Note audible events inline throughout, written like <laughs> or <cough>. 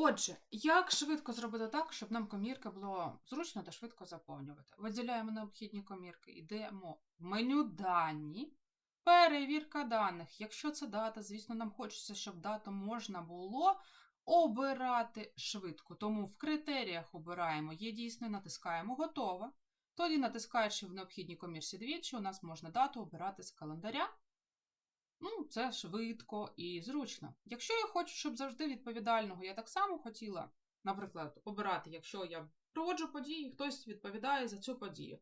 Отже, як швидко зробити так, щоб нам комірки було зручно та швидко заповнювати? Виділяємо необхідні комірки, йдемо в меню дані, перевірка даних. Якщо це дата, звісно, нам хочеться, щоб дату можна було обирати швидко. Тому в критеріях обираємо є дійсно, натискаємо готово. Тоді, натискаючи в необхідній комірці двічі, у нас можна дату обирати з календаря. Це швидко і зручно. Якщо я хочу, щоб завжди відповідального, я так само хотіла, наприклад, обирати, якщо я проводжу події, хтось відповідає за цю подію.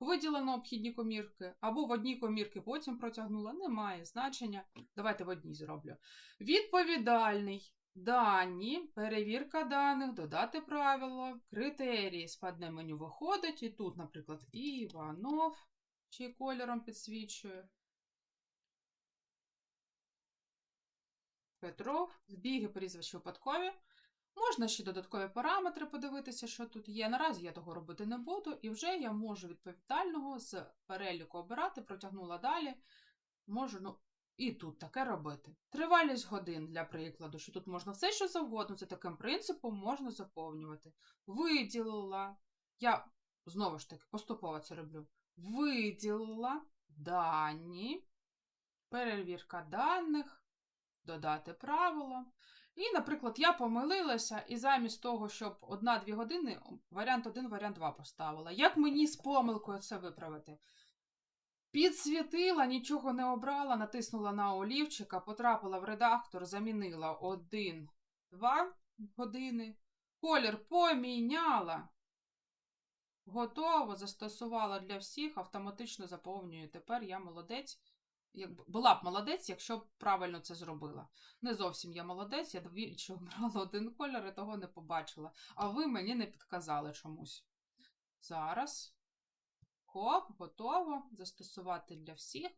Виділа необхідні комірки, або в одній комірки потім протягнула, немає значення. Давайте в одній зроблю. Відповідальний. Дані, перевірка даних, додати правило, критерії, спадне меню виходить. І тут, наприклад, Іванов, чий кольором підсвічує. Петров, збіги, прізвища випадкові. Можна ще додаткові параметри подивитися, що тут є. Наразі я того робити не буду, і вже я можу відповідального з переліку обирати, протягнула далі. Можу, ну, і тут таке робити. Тривалість годин, для прикладу, що тут можна все, що завгодно, за таким принципом можна заповнювати. Виділила. Я знову ж таки поступово це роблю. Виділила дані, перевірка даних додати правило. І, наприклад, я помилилася, і замість того, щоб 1-2 години, варіант 1, варіант 2 поставила. Як мені з помилкою це виправити? Підсвітила, нічого не обрала, натиснула на олівчика, потрапила в редактор, замінила 1, 2 години. Колір поміняла. Готово, застосувала для всіх, автоматично заповнюю. Тепер я молодець якби була б молодець, якщо б правильно це зробила. Не зовсім я молодець, я двічі обрала <laughs> один кольор і того не побачила. А ви мені не підказали чомусь. Зараз. Хоп, готово. Застосувати для всіх.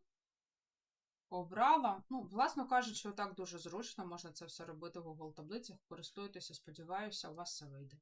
Обрала. Ну, власно кажучи, так дуже зручно. Можна це все робити в Google таблицях. Користуйтеся, сподіваюся, у вас все вийде.